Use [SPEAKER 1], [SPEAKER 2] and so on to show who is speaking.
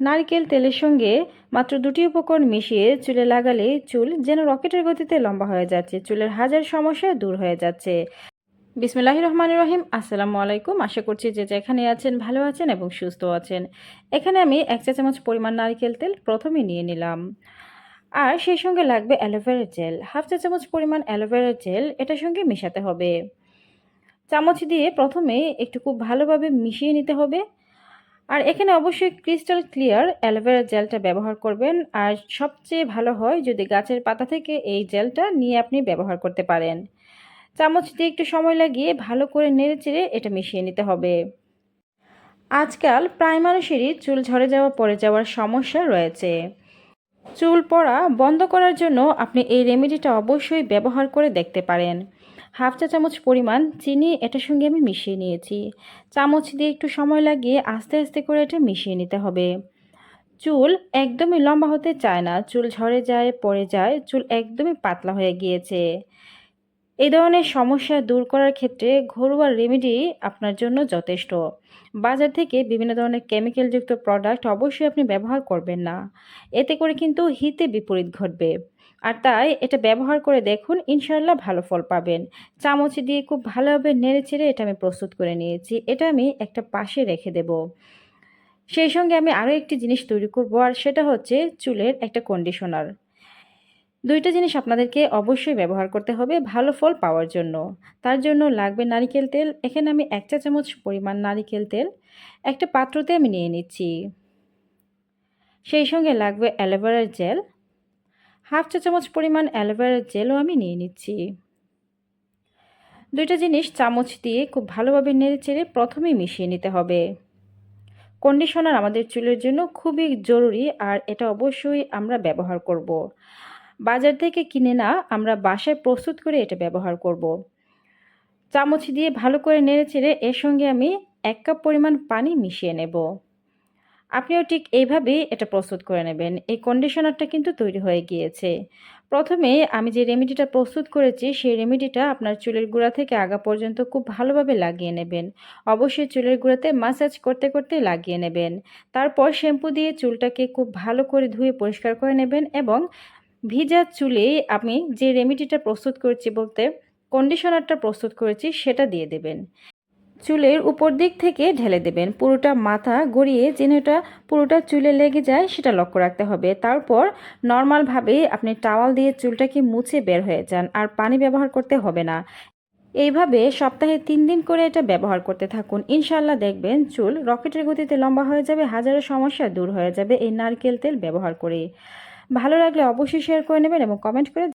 [SPEAKER 1] নারকেল তেলের সঙ্গে মাত্র দুটি উপকরণ মিশিয়ে চুলে লাগালে চুল যেন রকেটের গতিতে লম্বা হয়ে যাচ্ছে, চুলের হাজার সমস্যা দূর হয়ে যাচ্ছে। বিসমিল্লাহ রহমান রহিম, আসসালামু আলাইকুম। আশা করছি যে যেখানে আছেন ভালো আছেন এবং সুস্থ আছেন। এখানে আমি এক চা চামচ পরিমাণ নারকেল তেল প্রথমে নিয়ে নিলাম। আর সেই সঙ্গে লাগবে অ্যালোভেরা জেল। হাফ চা চামচ পরিমাণ অ্যালোভেরা জেল এটার সঙ্গে মেশাতে হবে। চামচ দিয়ে প্রথমে একটু খুব ভালোভাবে মিশিয়ে নিতে হবে। আর এখানে অবশ্যই ক্রিস্টাল ক্লিয়ার অ্যালোভেরা জেলটা ব্যবহার করবেন। আর সবচেয়ে ভালো হয় যদি গাছের পাতা থেকে এই জেলটা নিয়ে আপনি ব্যবহার করতে পারেন। চামচ দিয়ে একটু সময় লাগিয়ে ভালো করে নেড়ে চেড়ে এটা মিশিয়ে নিতে হবে। আজকাল প্রায় মানুষেরই চুল ঝরে যাওয়া, পড়ে যাওয়ার সমস্যা রয়েছে। চুল পড়া বন্ধ করার জন্য আপনি এই রেমেডিটা অবশ্যই ব্যবহার করে দেখতে পারেন। হাফ চা চামচ পরিমাণ চিনি এটার সঙ্গে আমি মিশিয়ে নিয়েছি। চামচ দিয়ে একটু সময় লাগিয়ে আস্তে আস্তে করে এটা মিশিয়ে নিতে হবে। চুল একদমই লম্বা হতে চায় না, চুল ঝরে যায়, পড়ে যায়, চুল একদমই পাতলা হয়ে গিয়েছে। এই ধরনের সমস্যা দূর করার ক্ষেত্রে ঘরোয়া রেমেডি আপনার জন্য যথেষ্ট। বাজার থেকে বিভিন্ন ধরনের কেমিক্যালযুক্ত প্রোডাক্ট অবশ্যই আপনি ব্যবহার করবেন না। এতে করে কিন্তু হিতে বিপরীত ঘটবে। আর তাই এটা ব্যবহার করে দেখুন ইনশাল্লাহ ভালো ফল পাবেন। চামচ দিয়ে খুব ভালোভাবে নেড়ে চেড়ে এটা আমি প্রস্তুত করে নিয়েছি। এটা আমি একটা পাশে রেখে দেব। সেই সঙ্গে আমি আরও একটি জিনিস তৈরি করব আর সেটা হচ্ছে চুলের একটা কন্ডিশনার দুইটা জিনিস আপনাদেরকে অবশ্যই ব্যবহার করতে হবে ভালো ফল পাওয়ার জন্য। তার জন্য লাগবে নারিকেল তেল। এখানে আমি এক চা চামচ পরিমাণ নারিকেল তেল। একটা পাত্রতে আমি নিয়ে নিচ্ছি। সেই সঙ্গে লাগবে অ্যালোভেরার জেল। হাফ চা চামচ পরিমাণ অ্যালোভেরার জেলও আমি নিয়ে নিচ্ছি দুইটা জিনিস চামচ দিয়ে খুব ভালোভাবে নেড়ে চেড়ে প্রথমেই মিশিয়ে নিতে হবে কন্ডিশনার আমাদের চুলের জন্য খুবই জরুরি আর এটা অবশ্যই আমরা ব্যবহার করব। বাজার থেকে কিনে না, আমরা বাসায় প্রস্তুত করে এটা ব্যবহার করব। চামচ দিয়ে ভালো করে নেড়ে চেড়ে এর সঙ্গে আমি এক কাপ পরিমাণ পানি মিশিয়ে নেব আপনিও ঠিক এইভাবেই এটা প্রস্তুত করে নেবেন। এই কন্ডিশনারটা কিন্তু তৈরি হয়ে গিয়েছে। প্রথমে আমি যে রেমেডিটা প্রস্তুত করেছি, সেই রেমেডিটা আপনার চুলের গোড়া থেকে আগা পর্যন্ত খুব ভালোভাবে লাগিয়ে নেবেন। অবশ্যই চুলের গোড়াতে মাসাজ করতে করতে লাগিয়ে নেবেন। তারপর শ্যাম্পু দিয়ে চুলটাকে খুব ভালো করে ধুয়ে পরিষ্কার করে নেবেন এবং ভিজা চুলে আমি যে রেমেডিটা প্রস্তুত করেছি বলতে কন্ডিশনারটা প্রস্তুত করেছি সেটা দিয়ে দেবেন। চুলের উপর দিক থেকে ঢেলে দেবেন। পুরোটা মাথা গড়িয়ে যেন এটা পুরোটা চুলে লেগে যায়, সেটা লক্ষ্য রাখতে হবে। তারপর নর্মালভাবে আপনি টাওয়াল দিয়ে চুলটাকে মুছে বের হয়ে যান, আর পানি ব্যবহার করতে হবে না। এইভাবে সপ্তাহে তিন দিন করে এটা ব্যবহার করতে থাকুন। ইনশাল্লাহ দেখবেন চুল রকেটের গতিতে লম্বা হয়ে যাবে, হাজারো সমস্যা দূর হয়ে যাবে এই নারকেল তেল ব্যবহার করে। ভালো লাগলে অবশ্যই শেয়ার করে নেবেন এবং কমেন্ট করে